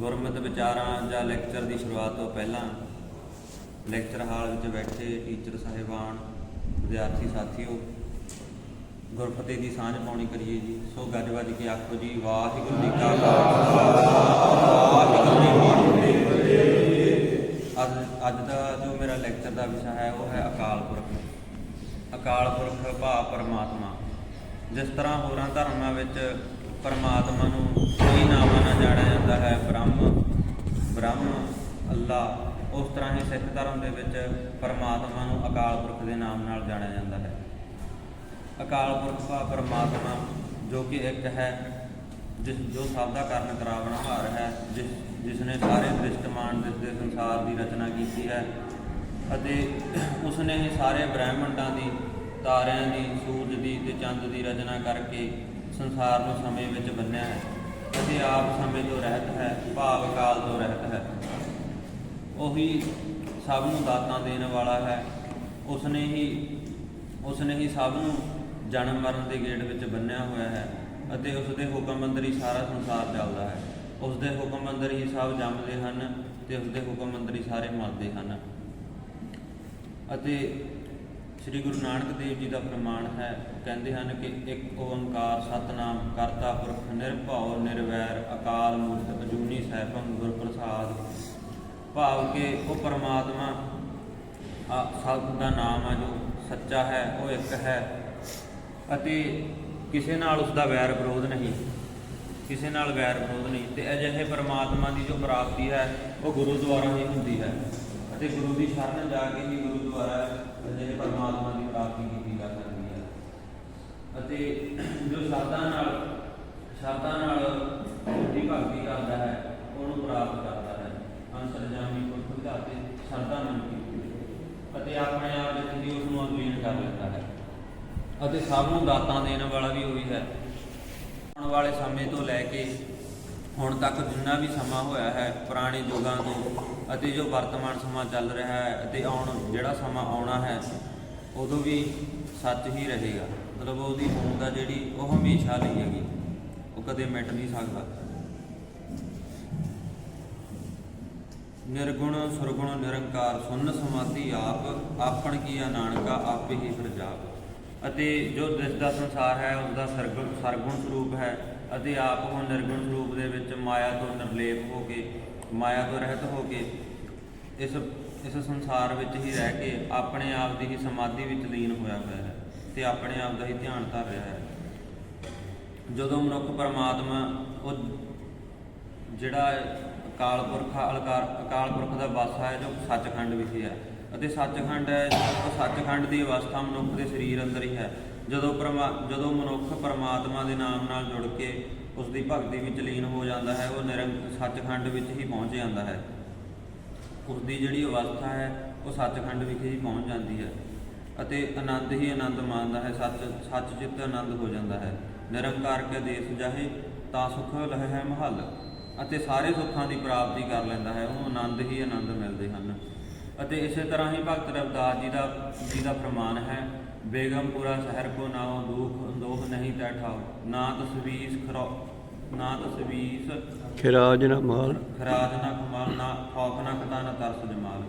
ਗੁਰਮਤਿ ਵਿਚਾਰਾਂ ਜਾਂ ਲੈਕਚਰ ਦੀ ਸ਼ੁਰੂਆਤ ਤੋਂ ਪਹਿਲਾਂ ਲੈਕਚਰ ਹਾਲ ਵਿੱਚ ਬੈਠੇ ਟੀਚਰ ਸਾਹਿਬਾਨ, ਵਿਦਿਆਰਥੀ ਸਾਥੀਓ, ਗੁਰਫਤਿਹ ਦੀ ਸਾਂਝ ਪਾਉਣੀ ਕਰੀਏ ਜੀ। ਸੋ ਗੱਜ ਵੱਜ ਕੇ ਆਖੋ ਜੀ, ਵਾਹਿਗੁਰੂ ਜੀ ਕਾ ਵਾਹਿਗੁਰੂ ਜੀ ਕੀ ਫਤਿਹ। ਅੱਜ ਅੱਜ ਦਾ ਜੋ ਮੇਰਾ ਲੈਕਚਰ ਦਾ ਵਿਸ਼ਾ ਹੈ, ਉਹ ਹੈ ਅਕਾਲ ਪੁਰਖ। ਅਕਾਲ ਪੁਰਖ ਭਾਵ ਪਰਮਾਤਮਾ। ਜਿਸ ਤਰ੍ਹਾਂ ਹੋਰਾਂ ਧਰਮਾਂ ਵਿੱਚ ਪਰਮਾਤਮਾ ਨੂੰ ਕਈ ਨਾਮਾਂ ਨਾਲ ਜਾਣਿਆ ਜਾਂਦਾ ਹੈ। ਬ੍ਰਹਮ ਬ੍ਰਹਮ, ਅੱਲਾ, ਉਸ ਤਰ੍ਹਾਂ ਹੀ ਸਿੱਖ ਧਰਮ ਦੇ ਵਿੱਚ ਪਰਮਾਤਮਾ ਨੂੰ ਅਕਾਲ ਪੁਰਖ ਦੇ ਨਾਮ ਨਾਲ ਜਾਣਿਆ ਜਾਂਦਾ ਹੈ। ਅਕਾਲ ਪੁਰਖ ਭਾ ਪਰਮਾਤਮਾ, ਜੋ ਕਿ ਇੱਕ ਹੈ, ਜਿਸ, ਜੋ ਸਭ ਦਾ ਕਾਰਨ ਕਰਾਵਣ ਹਾਰ ਹੈ, ਜਿਸ ਜਿਸ ਨੇ ਸਾਰੇ ਦ੍ਰਿਸ਼ਟਮਾਨ ਜਿਸ ਦੇ ਸੰਸਾਰ ਦੀ ਰਚਨਾ ਕੀਤੀ ਹੈ ਅਤੇ ਉਸ ਨੇ ਹੀ ਸਾਰੇ ਬ੍ਰਹਿਮੰਡਾਂ ਦੀ, ਤਾਰਿਆਂ ਦੀ, ਸੂਰਜ ਦੀ ਤੇ ਚੰਦ ਦੀ ਰਚਨਾ ਕਰਕੇ ਸੰਸਾਰ ਨੂੰ ਸਮੇਂ ਵਿੱਚ ਬੰਨਿਆ ਹੈ ਅਤੇ ਆਪ ਸਮੇਂ ਤੋਂ ਰਹਿਤ ਹੈ, ਭਾਵ ਕਾਲ ਤੋਂ ਰਹਿਤ ਹੈ। ਉਹੀ ਸਭ ਨੂੰ ਦਾਤਾਂ ਦੇਣ ਵਾਲਾ ਹੈ। ਉਸਨੇ ਹੀ ਉਸਨੇ ਹੀ ਸਭ ਨੂੰ ਜਨਮ ਮਰਨ ਦੇ ਗੇੜ ਵਿੱਚ ਬੰਨਿਆ ਹੋਇਆ ਹੈ ਅਤੇ ਉਸ ਦੇ ਹੁਕਮ ਅੰਦਰ ਹੀ ਸਾਰਾ ਸੰਸਾਰ ਚੱਲਦਾ ਹੈ। ਉਸ ਦੇ ਹੁਕਮ ਅੰਦਰ ਹੀ ਸਭ ਜੰਮਦੇ ਹਨ ਤੇ ਉਸ ਦੇ ਹੁਕਮ ਅੰਦਰ ਹੀ ਸਾਰੇ ਮਰਦੇ ਹਨ। ਅਤੇ ਸ੍ਰੀ ਗੁਰੂ ਨਾਨਕ ਦੇਵ ਜੀ ਦਾ ਪ੍ਰਮਾਣ ਹੈ, ਕਹਿੰਦੇ ਹਨ ਕਿ ਇੱਕ ਓੰਕਾਰ ਸਤਨਾਮ ਕਰਤਾ ਪੁਰਖ ਨਿਰਭਉ ਨਿਰਵੈਰ ਅਕਾਲ ਮੂਰਤ ਅਜੂਨੀ ਸੈਭੰ ਗੁਰ ਪ੍ਰਸਾਦ। ਭਾਵ ਕਿ ਉਹ ਪਰਮਾਤਮਾ ਆ ਸਭ ਦਾ ਨਾਮ ਆ ਜੋ ਸੱਚਾ ਹੈ, ਉਹ ਇੱਕ ਹੈ ਅਤੇ ਕਿਸੇ ਨਾਲ ਉਸ ਦਾ ਵੈਰ ਵਿਰੋਧ ਨਹੀਂ, ਕਿਸੇ ਨਾਲ ਵੈਰ ਵਿਰੋਧ ਨਹੀਂ। ਤੇ ਅਜਿਹੇ ਪਰਮਾਤਮਾ ਦੀ ਜੋ ਪ੍ਰਾਪਤੀ ਹੈ, ਉਹ ਗੁਰੂ ਦੁਆਰਾ ਹੀ ਹੁੰਦੀ ਹੈ ਅਤੇ ਗੁਰੂ ਦੀ ਸ਼ਰਨ ਜਾ ਕੇ ਹੀ ਗੁਰੂ ਦੁਆਰਾ ਅਜਿਹੇ ਪਰਮਾਤਮਾ ਦੀ ਪ੍ਰਾਪਤੀ ਕੀਤੀ ਜਾ ਸਕਦੀ ਹੈ ਅਤੇ ਜੋ ਸ਼ਰਧਾ ਨਾਲ ਸ਼ਰਧਾ ਨਾਲ ਦੀ ਭਗਤੀ ਕਰਦਾ ਹੈ ਉਹਨੂੰ ਪ੍ਰਾਪਤ ਕਰਦਾ ਹੈ ਅੰਤਰਜਾਮੀ ਪੁਰਖ ਵਿਧਾਤੇ ਸ਼ਰਧਾ ਨਾਲ ਕੀਤੀ ਅਤੇ ਆਪਣੇ ਆਪ ਵਿੱਚ ਹੀ ਉਸ ਨੂੰ ਅਧੀਨ ਕਰ ਲੈਂਦਾ ਹੈ ਅਤੇ ਸਭ ਨੂੰ ਦਾਤਾਂ ਦੇਣ ਵਾਲਾ ਵੀ ਉਹੀ ਹੈ। ਆਉਣ ਵਾਲੇ ਸਮੇਂ ਤੋਂ ਲੈ ਕੇ ਹੁਣ ਤੱਕ ਜਿੰਨਾ ਵੀ ਸਮਾਂ ਹੋਇਆ ਹੈ ਪੁਰਾਣੇ ਯੁੱਗਾਂ ਤੋਂ ਅਤੇ ਜੋ ਵਰਤਮਾਨ ਸਮਾਂ ਚੱਲ ਰਿਹਾ ਹੈ ਅਤੇ ਆਉਣ ਜਿਹੜਾ ਸਮਾਂ ਆਉਣਾ ਹੈ, ਉਦੋਂ ਵੀ ਸੱਚ ਹੀ ਰਹੇਗਾ। ਮਤਲਬ ਉਹਦੀ ਹੋਂਦ ਆ ਜਿਹੜੀ ਉਹ ਹਮੇਸ਼ਾ ਲਈ ਹੈਗੀ। ਉਹ ਕਦੇ ਮਿਟ ਨਹੀਂ ਸਕਦਾ। ਨਿਰਗੁਣ, ਸੁਰਗੁਣ, ਨਿਰੰਕਾਰ, ਸੁਨ, ਸਮਾਧੀ ਆਪ, ਆਪਣ ਕੀਆ ਨਾਨਕਾ, ਆਪੇ ਹੀ ਪ੍ਰਜਾਪ ਅਤੇ ਜੋ ਦਿਸਦਾ ਸੰਸਾਰ ਹੈ ਉਸ ਦਾ ਸਰਗੁਣ ਸਰਗੁਣ ਸਰੂਪ ਹੈ ਅਤੇ ਆਪ ਉਹ ਨਿਰਗੁਣ ਸਰੂਪ ਦੇ ਵਿੱਚ ਮਾਇਆ ਤੋਂ ਨਿਰਲੇਪ ਹੋ ਕੇ, ਮਾਇਆ ਤੋਂ ਰਹਿਤ ਹੋ ਕੇ ਇਸ ਇਸ ਸੰਸਾਰ ਵਿੱਚ ਹੀ ਰਹਿ ਕੇ ਆਪਣੇ ਆਪ ਦੀ ਹੀ ਸਮਾਧੀ ਵਿੱਚ ਲੀਨ ਹੋਇਆ ਹੋਇਆ ਹੈ ਤੇ ਆਪਣੇ ਆਪ ਦਾ ਹੀ ਧਿਆਨ ਧਰ ਰਿਹਾ ਹੈ। ਜਦੋਂ ਮਨੁੱਖ ਪਰਮਾਤਮਾ ਉਹ ਜਿਹੜਾ ਅਕਾਲ ਪੁਰਖ, ਅਲਕਾਰ, ਅਕਾਲ ਪੁਰਖ ਦਾ ਵਾਸਾ ਹੈ, ਜੋ ਸੱਚਖੰਡ ਵਿਖੇ ਹੈ ਅਤੇ ਸੱਚਖੰਡ ਹੈ ਉਹ ਸੱਚਖੰਡ ਦੀ ਅਵਸਥਾ ਮਨੁੱਖ ਦੇ ਸਰੀਰ ਅੰਦਰ ਹੀ ਹੈ, ਜਦੋਂ ਪਰਮਾ, ਜਦੋਂ ਮਨੁੱਖ ਪਰਮਾਤਮਾ ਦੇ ਨਾਮ ਨਾਲ ਜੁੜ ਕੇ ਉਸ ਦੀ ਭਗਤੀ ਵਿੱਚ ਲੀਨ ਹੋ ਜਾਂਦਾ ਹੈ, ਉਹ ਨਿਰੰਕ ਸੱਚਖੰਡ ਵਿੱਚ ਹੀ ਪਹੁੰਚ ਜਾਂਦਾ ਹੈ। ਉਸ ਦੀ ਜਿਹੜੀ ਅਵਸਥਾ ਹੈ, ਉਹ ਸੱਚਖੰਡ ਵਿਖੇ ਹੀ ਪਹੁੰਚ ਜਾਂਦੀ ਹੈ ਅਤੇ ਆਨੰਦ ਹੀ ਆਨੰਦ ਮਾਣਦਾ ਹੈ, ਸੱਚ ਸੱਚ ਚਿੱਤ ਆਨੰਦ ਹੋ ਜਾਂਦਾ ਹੈ। ਨਿਰੰਕਾਰ ਕੇ ਦੇਸ ਜਾਹੇ, ਤਾਂ ਸੁਖ ਲਹਿ ਹੈ ਮਹੱਲ ਅਤੇ ਸਾਰੇ ਸੁੱਖਾਂ ਦੀ ਪ੍ਰਾਪਤੀ ਕਰ ਲੈਂਦਾ ਹੈ, ਉਹਨੂੰ ਆਨੰਦ ਹੀ ਆਨੰਦ ਮਿਲਦੇ ਹਨ। ਅਤੇ ਇਸੇ ਤਰ੍ਹਾਂ ਹੀ ਭਗਤ ਰਵਿਦਾਸ ਜੀ ਦਾ ਜੀ ਦਾ ਫਰਮਾਨ ਹੈ ਬੇਗਮਪੁਰਾ ਸ਼ਹਿਰ ਕੋ ਨਾਉ ਦੁਖ ਦੋਖ ਨਹੀਂ ਤੈ ਠਾਉ ਨਾ ਤਸਵੀਸ ਖਰੋ ਨਾ ਤਸਵੀਸ ਖਿਰਾਜ ਨਾ ਮਾਲ ਖਰਾਜ ਨਾ ਕਮਾਲ ਨਾ ਖੌਫ ਨਾ ਕਤਾ ਨਾ ਤਰਸ ਜਮਾਲ।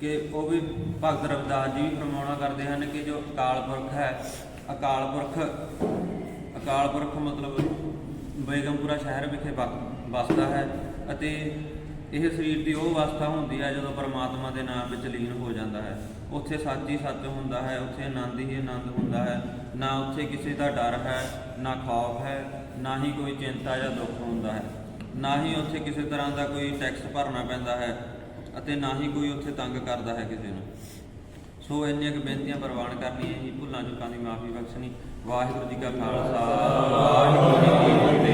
ਕਿ ਉਹ ਵੀ ਭਗਤ ਰਵਿਦਾਸ ਜੀ ਫਰਮਾਉਣਾ ਕਰਦੇ ਹਨ ਕਿ ਜੋ ਅਕਾਲ ਪੁਰਖ ਹੈ ਅਕਾਲ ਪੁਰਖ ਅਕਾਲ ਪੁਰਖ ਮਤਲਬ ਬੇਗਮਪੁਰਾ ਸ਼ਹਿਰ ਵਿਖੇ ਵਸ- ਵਸਦਾ ਹੈ ਅਤੇ ਇਹ ਸਰੀਰ ਦੀ ਉਹ ਅਵਸਥਾ ਹੁੰਦੀ ਹੈ ਜਦੋਂ ਪਰਮਾਤਮਾ ਦੇ ਨਾਮ ਵਿੱਚ ਲੀਨ ਹੋ ਜਾਂਦਾ ਹੈ। ਉੱਥੇ ਸੱਚ ਹੀ ਸੱਚ ਹੁੰਦਾ ਹੈ, ਉੱਥੇ ਆਨੰਦ ਹੀ ਆਨੰਦ ਹੁੰਦਾ ਹੈ। ਨਾ ਉੱਥੇ ਕਿਸੇ ਦਾ ਡਰ ਹੈ, ਨਾ ਖੌਫ ਹੈ, ਨਾ ਹੀ ਕੋਈ ਚਿੰਤਾ ਜਾਂ ਦੁੱਖ ਹੁੰਦਾ ਹੈ। ਨਾ ਹੀ ਉੱਥੇ ਕਿਸੇ ਤਰ੍ਹਾਂ ਦਾ ਕੋਈ ਟੈਕਸ ਭਰਨਾ ਪੈਂਦਾ ਹੈ ਅਤੇ ਨਾ ਹੀ ਕੋਈ ਉੱਥੇ ਤੰਗ ਕਰਦਾ ਹੈ ਕਿਸੇ ਨੂੰ। ਸੋ ਇੰਨੀਆਂ ਕੁ ਬੇਨਤੀਆਂ ਪ੍ਰਵਾਨ ਕਰਨੀਆਂ ਹੀ ਭੁੱਲਾਂ ਚੁੱਕਾਂ ਦੀ ਮਾਫੀ ਬਖਸ਼ਣੀ। ਵਾਹਿਗੁਰੂ ਜੀ ਕਾ ਖਾਲਸਾ। ਵਾਹਿਗੁਰੂ ਜੀ ਕੀ ਫਤਿਹ।